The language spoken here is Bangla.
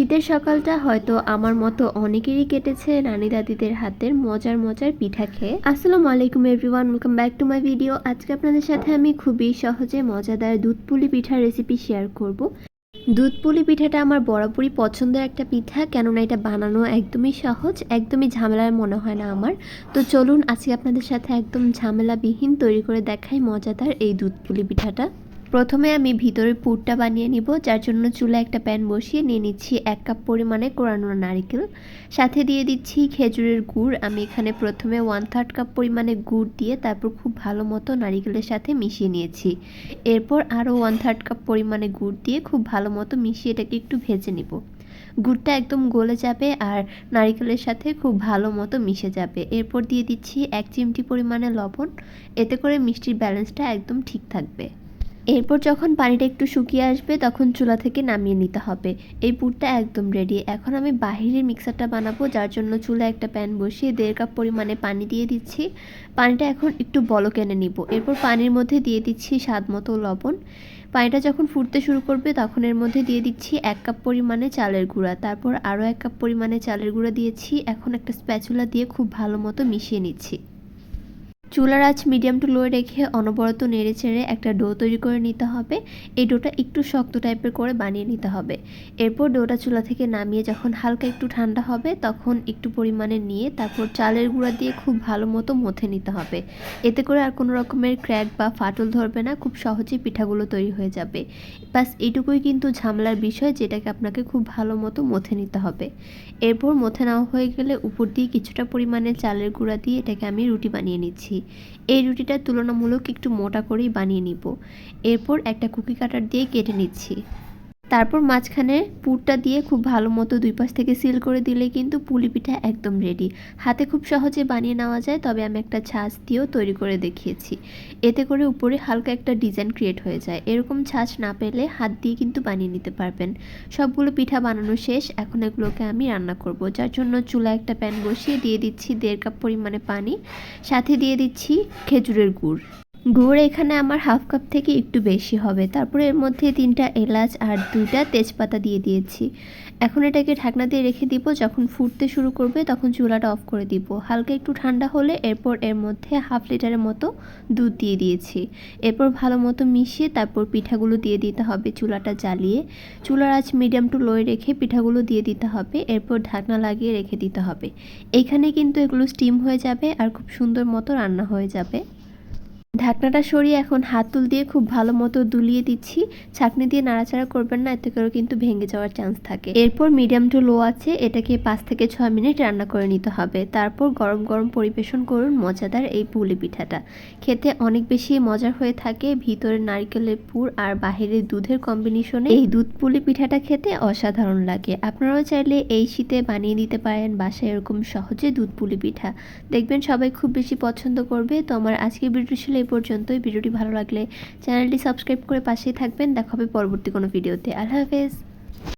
শীতের সকালটা হয়তো আমার মতো অনেকেরই কেটেছে নানি দাদিদের হাতের মজার মজার পিঠা খেয়ে। আসসালামু আলাইকুম everyone welcome back to my video আজকে আপনাদের সাথে আমি খুবই সহজে মজাদার দুধ পুলি পিঠার রেসিপি শেয়ার করব। দুধ পুলি পিঠাটা আমার বরাবরই পছন্দের একটা পিঠা, কেননা এটা বানানো একদমই সহজ, একদমই ঝামেলার মনে হয় না আমার। তো চলুন আজকে আপনাদের সাথে একদম ঝামেলাবিহীন তৈরি করে দেখাই মজাদার এই দুধ পুলি পিঠাটা। প্রথমে আমি ভিতরে পুরটা বানিয়ে নিব, যার জন্য চুলা একটা প্যান বসিয়ে নিয়ে নিচ্ছি এক কাপ পরিমাণে কোরানো নারকেল। সাথে দিয়ে দিচ্ছি খেজুরের গুড়। আমি এখানে প্রথমে ওয়ান থার্ড কাপ পরিমাণে গুড় দিয়ে তারপর খুব ভালো মতো নারিকেলের সাথে মিশিয়ে নিয়েছি। এরপর আরও ওয়ান থার্ড কাপ পরিমাণে গুড় দিয়ে খুব ভালো মতো মিশিয়ে এটাকে একটু ভেজে নিব। গুড়টা একদম গলে যাবে আর নারিকেলের সাথে খুব ভালো মতো মিশে যাবে। এরপর দিয়ে দিচ্ছি এক চিমটি পরিমাণে লবণ। এতে করে মিষ্টির ব্যালেন্সটা একদম ঠিক থাকবে। এরপর যখন পানিটা একটু শুকিয়ে আসবে, তখন চুলা থেকে নামিয়ে নিতে হবে। এই পুরটা একদম রেডি এখন আমি বাহিরের মিক্সারটা বানাবো, যার জন্য চুলা একটা প্যান বসিয়ে দেড় কাপ পরিমাণে পানি দিয়ে দিচ্ছি। পানিটা এখন একটু বলক এনে নিব। এরপর পানির মধ্যে দিয়ে দিচ্ছি স্বাদ মতো লবণ। পানিটা যখন ফুটতে শুরু করবে, তখন এর মধ্যে দিয়ে দিচ্ছি এক কাপ পরিমাণে চালের গুঁড়া। তারপর আরও এক কাপ পরিমাণে চালের গুঁড়া দিয়েছি। এখন একটা স্প্যাচুলা দিয়ে খুব ভালো মতো মিশিয়ে নিচ্ছি। চুলার আঁচ মিডিয়াম টু লো রেখে অনবরত নেড়ে চেড়ে একটা ডো তৈরি করে নিতে হবে। এই ডোটা একটু শক্ত টাইপের করে বানিয়ে নিতে হবে। এরপর ডোটা চুলা থেকে নামিয়ে যখন হালকা একটু ঠান্ডা হবে, তখন একটু পরিমাণে নিয়ে তারপর চালের গুঁড়া দিয়ে খুব ভালো মতো মথে নিতে হবে। এতে করে আর কোনো রকমের ক্র্যাক বা ফাটল ধরবে না, খুব সহজেই পিঠাগুলো তৈরি হয়ে যাবে। বাস এইটুকুই কিন্তু ঝামেলার বিষয় যেটাকে আপনাকে খুব ভালো মতো মথে নিতে হবে। এরপর মথে নেওয়া হয়ে গেলে উপর দিয়ে কিছুটা পরিমাণে চালের গুঁড়া দিয়ে এটাকে আমি রুটি বানিয়ে নিচ্ছি। এই রুটিটা তুলনামূলক একটু মোটা করেই বানিয়ে নিব। এরপর একটা কুকি কাটার দিয়ে কেটে নিচ্ছি। তারপর মাঝখানে পুরটা দিয়ে খুব ভালো মতো দুই পাশ থেকে সিল করে দিলে কিন্তু পুলি পিঠা একদম রেডি হাতে খুব সহজে বানিয়ে নেওয়া যায়, তবে আমি একটা ছাঁচ দিয়েও তৈরি করে দেখিয়েছি। এতে করে উপরে হালকা একটা ডিজাইন ক্রিয়েট হয়ে যায়। এরকম ছাঁচ না পেলে হাত দিয়ে কিন্তু বানিয়ে নিতে পারবেন। সবগুলো পিঠা বানানো শেষ। এখন এগুলোকে আমি রান্না করব, যার জন্য চুলা একটা প্যান বসিয়ে দিয়ে দিচ্ছি দেড় কাপ পরিমাণে পানি। সাথে দিয়ে দিচ্ছি খেজুরের গুড়। গুড় এখানে আমার হাফ কাপ থেকে একটু বেশি হবে। তারপরে এর মধ্যে তিনটা এলাচ আর দুইটা তেজপাতা দিয়ে দিয়েছি। এখন এটাকে ঢাকনা দিয়ে রেখে দিব। যখন ফুটতে শুরু করবে তখন চুলাটা অফ করে দিব। হালকা একটু ঠান্ডা হলে এরপর এর মধ্যে হাফ লিটারের মতো দুধ দিয়ে দিয়েছি। এরপর ভালো মতো মিশিয়ে তারপর পিঠাগুলো দিয়ে দিতে হবে চুলাটা জ্বালিয়ে। চুলার আঁচ মিডিয়াম টু লোয়ে রেখে পিঠাগুলো দিয়ে দিতে হবে। এরপর ঢাকনা লাগিয়ে রেখে দিতে হবে। এখানে কিন্তু এগুলো স্টিম হয়ে যাবে আর খুব সুন্দর মতো রান্না হয়ে যাবে। ঢাকনাটা সরিয়ে এখন হাতুল দিয়ে খুব ভালো মতো দুলিয়ে দিচ্ছি। ছাকনি দিয়ে নাড়াচাড়া করবেন না, এতে করে কিন্তু ভেঙে যাওয়ার চান্স থাকে। এরপর মিডিয়াম টু লো আছে, এটাকে পাঁচ থেকে ছয় মিনিট রান্না করে নিতে হবে। তারপর গরম গরম পরিবেশন করুন মজাদার এই পুলি পিঠাটা। খেতে অনেক বেশি মজার হয়ে থাকে। ভিতরে নারকেলের পুর আর বাহিরের দুধের কম্বিনেশনে এই দুধ পুলি পিঠাটা খেতে অসাধারণ লাগে। আপনারাও চাইলে এই শীতে বানিয়ে দিতে পারেন বাসায় এরকম সহজে দুধ পুলি পিঠা। দেখবেন সবাই খুব বেশি পছন্দ করবে। তো আমার আজকের ভিডিও ছিল পর্যন্তই। ভিডিওটি ভালো লাগলে চ্যানেলটি সাবস্ক্রাইব করে পাশেই থাকবেন। দেখা হবে পরবর্তী কোনো ভিডিওতে। আল্লাহ হাফেজ।